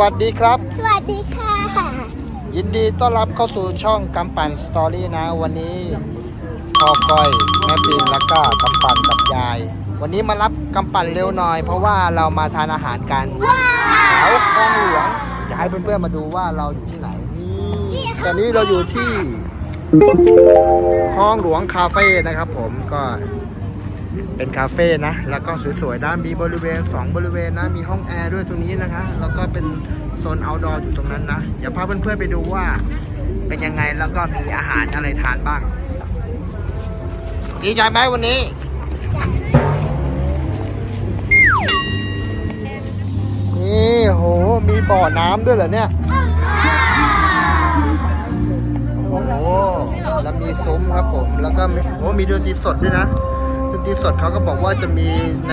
วัสดีครับ สวัสดีค่ะ ยินดีต้อนรับเข้าสู่ช่องกำปั่นสตอรี่นะ วันนี้พ่อก้อยแม่ปิงแล้วก็กำปั่นกับยาย วันนี้มารับกำปั่นเร็วหน่อย เพราะว่าเรามาทานอาหารกันแถวคลองหลวงจะให้เพื่อนๆมาดูว่าเราอยู่ที่ไหนนี่ตอนนี้เราอยู่ที่คลองหลวงคาเฟ่นะครับ ผมก็ เป็นคาเฟ่นะ แล้วก็สวยๆนะมีบริเวณ 2 บริเวณนะ มีห้องแอร์ด้วยตรงนี้นะคะ แล้วก็เป็นโซน outdoor อยู่ตรงนั้นนะ เดี๋ยวพาเพื่อนๆไปดูว่าเป็นยังไง แล้วก็มีอาหารอะไรทานบ้าง ดีใจไหมวันนี้ นี่โห มีบ่อน้ำด้วยเหรอเนี่ย โอ้โหแล้วมีซุ้มครับผม แล้วก็โอ้มีดนตรีสดด้วยนะ ดนตรีสดเขาก็บอกว่าจะมีใน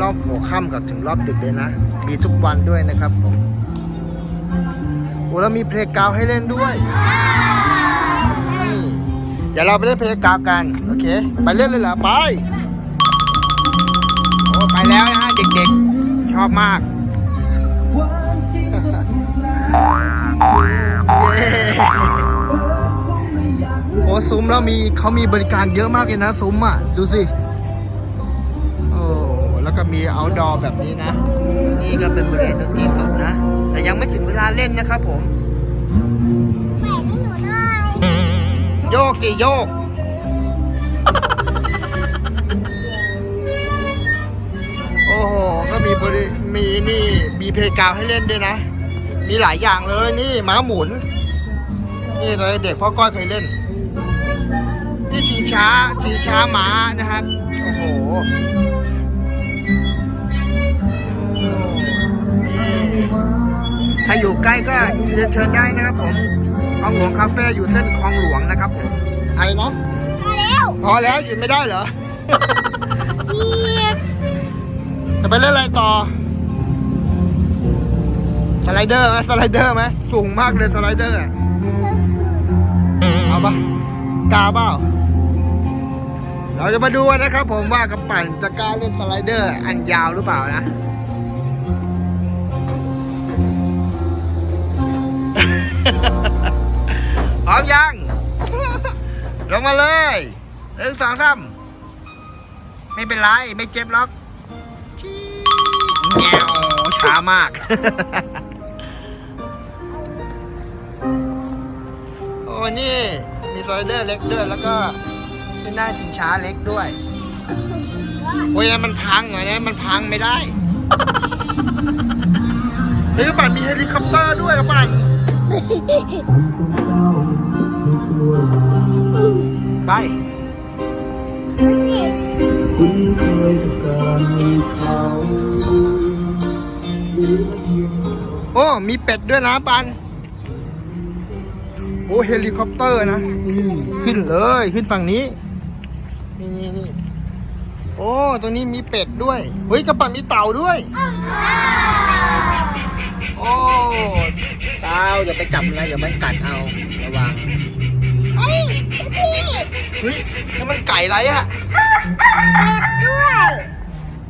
รอบหัวค่ำกับถึงรอบดึกเลยนะ มีทุกวันด้วยนะครับผมโอ้แล้วมีเพลงกาวให้เล่นด้วยนี่เดี๋ยวเราไปเล่นเพลงกาวกัน โอเค ไปเล่นเลยเหรอ ไป โอ้ไปแล้วนะฮะเด็กๆ ชอบมากโอ้ซุ้มแล้วมีเขามีบริการเยอะมากเลยนะซุ้มอะ ดูสิ ก็มีเอาดอแบบนี้นะ นี่ก็เป็นบริเวณดนตรีสดนะ แต่ยังไม่ถึงเวลาเล่นนะครับผมแบ่งให้หนูหน่อยโยกสิโยก โอ้โห ก็มีบริมีนี่ มีเพลงกราวด์ให้เล่นด้วยนะ มีหลายอย่างเลยนี่ม้าหมุน นี่ตอนเด็กพ่อก้อยเคยเล่น นี่ชิงช้าชิงช้าม้านะครับ โอ้โห ถ้าอยู่ใกล้ก็เรียนเชิญได้นะครับผมคลองหลวงคาเฟ่อยู่เส้นคลองหลวงนะครับผมอะไรเนาะมาแล้ว พอแล้วหยุดไม่ได้เหรอเยียบจะไปเล่นอะไรต่อ สไลเดอร์ไหมสไลเดอร์ไหมสูงมากเลยสไลเดอร์อะเอาปะกล้าเปล่าเราจะมาดูกันนะครับผมว่ากระปั่นจะกล้าเล่นสไลเดอร์อันยาวหรือเปล่านะ อมยัง ลงมาเลยหนึ่งสองสามไม่เป็นไร ไม่เจ็บหรอกแงวช้ามาก โอ้นี่ มีสไลเดอร์เล็กด้วย แล้วก็ที่นั่งชิงช้าเล็กด้วย โอ้ยนั่นมันพังเหรอเนี่ยมันพังไม่ได้เฮ้ยปั่นมีเฮลิคอปเตอร์ด้วยอะปั่น ไปดูสิคุ้นเคยกับการมีเขาเหลือเพียงโอ้ มีเป็ดด้วยนะปัน โอ้ เฮลิคอปเตอร์นะนี่ขึ้นเลย ขึ้นฝั่งนี้ นี่นี่นี่ โอ้ตรงนี้มีเป็ดด้วยเฮ้ยกระป๋ามีเต่าด้วยโอ้เต่าอย่าไปจับนะอย่ามันกัดเอาระวังเฮ้ยดูสิเฮ้ยนี่มันไก่อะไรอะเป็ดด้วย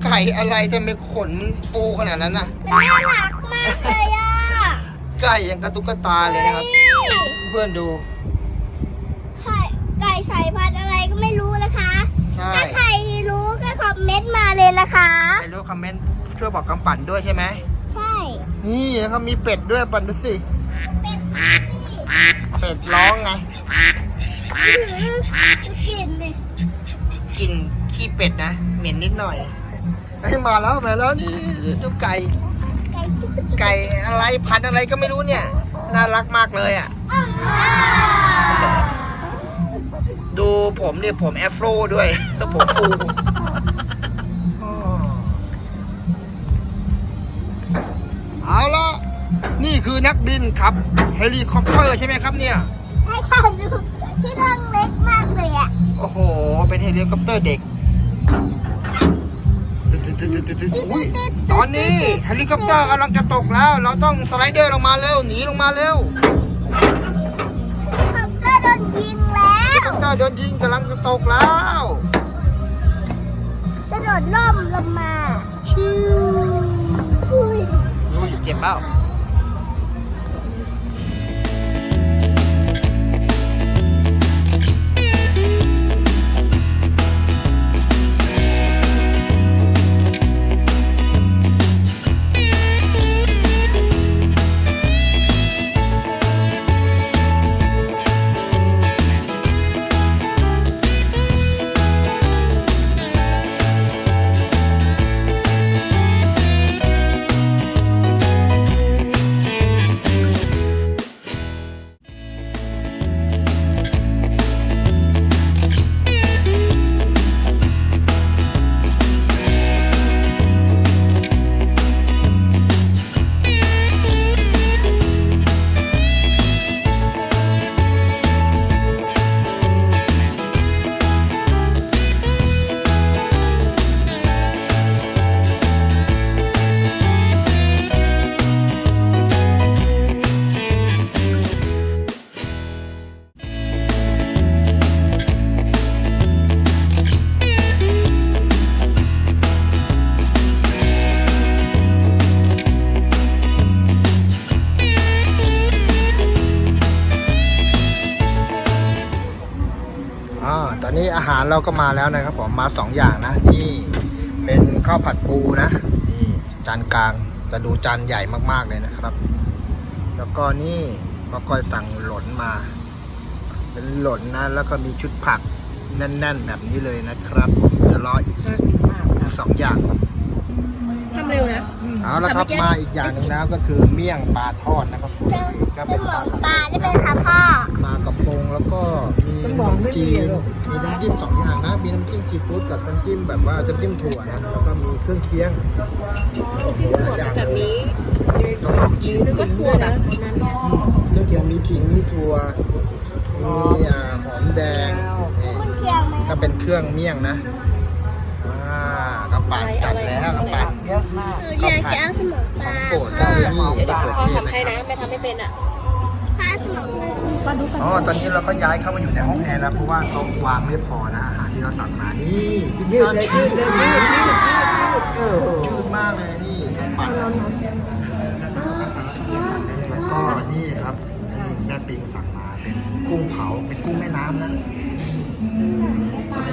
ไก่อะไรทำไมขนมันฟูขนาดนั้นน่ะมันน่ารักมากเลยอะไก่ยังกระตุกกระตาเลยนะครับ เพื่อนดูไข่ไก่สายพันธุ์อะไรก็ไม่รู้นะคะ ใช่ถ้าใครรู้ก็ค อมเมนต์มาเลยนะคะ ใครรู้คอมเมนต์ช่วยบอกกำปั่นด้วยใช่ไหม ใช่นี่เขามีเป็ดด้วยปั่นดูสิ เป็ดดูสิเป็ดร้องไง อื้อหือดูกลิ่นดิกลินขี้เป็ดนะ เหม็นนิดหน่อยเฮ้ยมาแล้วมาแล้วนี่ดูไก่ ไก่จุ๊กจุ๊กจุ๊กไก่อะไรพันธุ์อะไรก็ไม่รู้เนี่ย น่ารักมากเลยอะดูผมเนี่ยผมแอฟโรด้วยสมผมฟู คือนักบินขับเฮลิคอปเตอร์ใช่ไหมครับเนี่ย ใช่ค่ะดูที่นั่งเล็กมากเลยอะ โอ้โห เป็นเฮลิคอปเตอร์เด็กอุ๊ยตอนนี้เฮลิคอปเตอร์กำลังจะตกแล้ว เราต้องสไลเดอร์ลงมาเร็ว หนีลงมาเร็วคอปเตอร์โดนยิงแล้เฮลิวคอปเตอร์โดนยิงกำลังจะตกแล้วกระโดดล่มลงมา ชิวอุ้ยดูอยู่เจ็บเปล่าาหารเราก็มาแล้วนะครับผมมาสองอย่างนะนี่เป็นข้าวผัดปูนะนี่จานกลางจะดูจานใหญ่มากๆเลยนะครับ แล้วก็นี่ก็ก้อยสั่งหลนมา เป็นหลนนะแล้วก็มีชุดผักแน่น ๆ แบบนี้เลยนะครับเดี๋ยวรออีกสองอย่างทำเร็วนะ เอาละครับแต่เมื่อกี้มาอีกอย่างหนึ่งแล้วก็คือเมี่ยงปลาทอดนะครับผมซึ่งก็เป็เป็นนหมปอลางปลาได้เป็นค่ะพ่อปลากระพงแล้วก็มีขนมจีนมีน้ำจิ้มสองอย่างนะ มีน้ำจิ้มซีฟู้ดกับน้ำจิ้มแบบว่าน้ำจิ้มถั่วนะแล้วก็มีเครื่องเคียงจิ้มถั่วแบบนี้ต้องลองชิมนึกว่าถั่วแบบนั้นเครื่องเคียงมีขิงมีถั่วมีอ่าหอมแดงนี่คุณเชียงไหมถ้าเป็นเครื่องเมี่ยงนะอ่ากระ ปั่นจัดแล้วกระปั่นอยากจะเอาสมองปขอลางโปรดก็คือนี่เดี๋ยวมะเขือพ่อเทศทำให้นะไม่ทำไม่เป็นอะปลาสมองปลามาดูกันอ๋อตอนนี้เราก็ย้ายเข้ามาอยู่ในห้องแอร์แล้วเพราะว่าเขาวางไม่พอนะอาหารที่เราสั่งมานี่ยืดเลยยืดเลยยืดยืดยืดยืดมากเลยนี่ปั่นแล้วก็นี่ครับนี่แม่ปิงสั่งมาเป็นกุ้งเผาเป็นกุ้งแม่น้ำนะต้องให้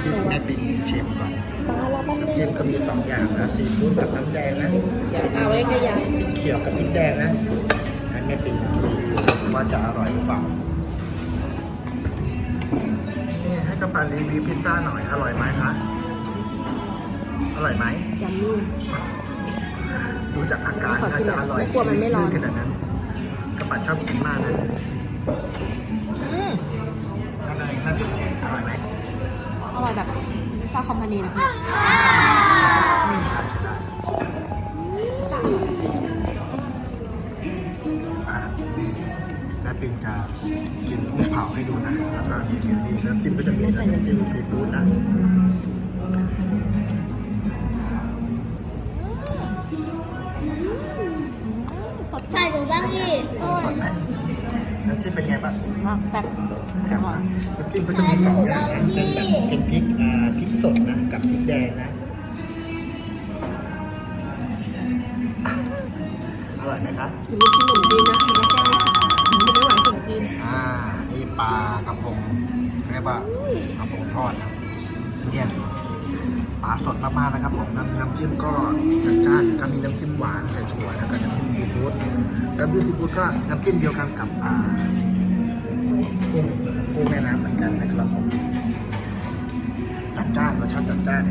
ที่แม่ปิงชิมก่อนน้ำจิ้มก็มีสองอย่างนะซีฟู้ดกับน้ำแดงนะเอาไว้ขยายพริกเขียวกับพริกแดงนะให้แม่ปิงดูว่าจะอร่อยหรือเปล่านี่ให้กระปันรีวิวพิซซ่าหน่อย อร่อยไหมคะ อร่อยไหมยัมมี่ดูจากอาการอชิน่าจะอร่อยไม่กลัวมันไม่ร้อนขนาดนั้นกระปันชอบกินมากนะอะไรแม่ปิงอ ร่อยไหมอร่อยแบบพิซซ่าคอมพานีนะพี่ไม่มีทางใช้ได้อะแม่ปิงจะกินกุ้งเผาให้ดูนะ แล้วก็มีมีน้ำจิ้มก็จะมีน้ำจิ้มซีฟู้ดนะสดใส่หนูบ้างดิสดไหม น้ำจิ้มเป็นไงบ้างมากแซ่บแซ่บมากน้ำจิ้มก็จะมีสองอย่างนะเป็นแบบเป็นพริกอ่าพริกสดนะกับพริกแดงนะอร่อยไหมครับหนูกินขนมจีนนะหนูไม่แก้วหนูไม่ไหวขนมจีนอ่านี่ปลากระพงเรียกว่ากระพงทอดนะเนี่ยปลาสดมากๆนะครับผมน้ำน้ำจิ้มก็จัดจ้านก็มีน้ำจิ้มหวานใส่ถั่วแล้วก็น้ำจิ้มซีฟู้ ดน้ำจิ้มซีฟู้ดก็น้ำจิ้มเดียวกันกับอ่ากุ้งกุ้งแม่น้ำเหมือนกันนะครับผมจัดจ้านรสชาติจัดจ้าน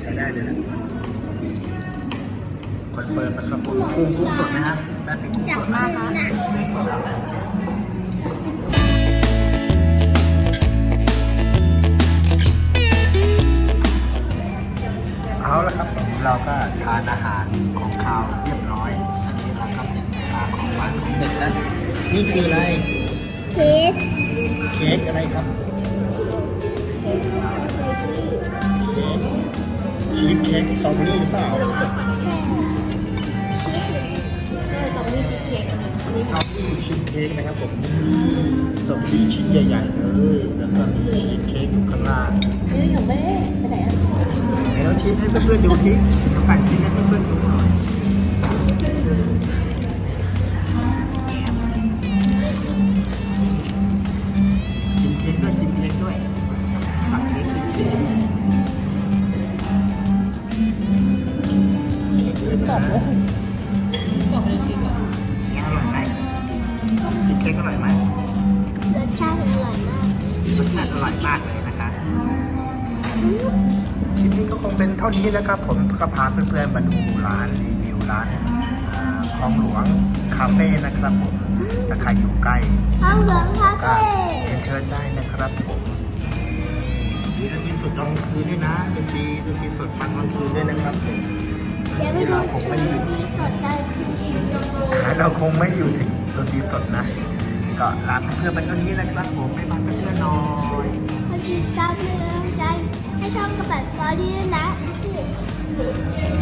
ใช้ได้เลยนะคอนเฟิร์มนะครับผมกุ้งกุ้งสดไหมฮะแม่เป็นกุ้งสดไหมกินะเอาละครับเราก็ทานอาหารของ นี่คืออะไร เค้ก เค้กอะไรครับ เค้กสตรอเบอรี่เค้กชีสเค้กสตรอเบอรี่หรือเปล่าใช่ตอมมี่ชีสเค้กอันนี้อันนี้สตรอเบอรี่ชีสเค้กนะครับผมสตรอเบอรี่ชิ้นใหญ่ๆเลยแล้วก็มีชีสเค้กอยู่ข้างล่างเฮ้ยของแม่ไปไหนอะไหนเราชิมให้เพื่อนๆดูทีเราปั่นชิมให้เพื่อนๆดูหน่อย นเท่านี้นะครับผมก็พาเพื่อนๆมาดูร้านรีวิวร้านอ่าคลองหลวงคาเฟ่นะครับผมถ้าใครอยู่ใกล้ห้องเหลืองคาก็เฟ่เรียนเชิญได้นะครับผมมีดนตรีสดตอนกลางคืนด้วยนะดนตรีดนตรีสดฟังกลางคืนด้วยนะครับผมเดี๋ยวไปดูเราคงไม่อยู่ที่สดได้คือเราคงไม่อยู่ถึงดนตรีสดนะก็ลาเพื่อนๆไปเท่านี้นะครับผมไม่มาเพื่อนๆหน่อยคนติดตามเป็นกำลังใจให้ช่องกระบะสตอรี่ด้วยนะ Thank you.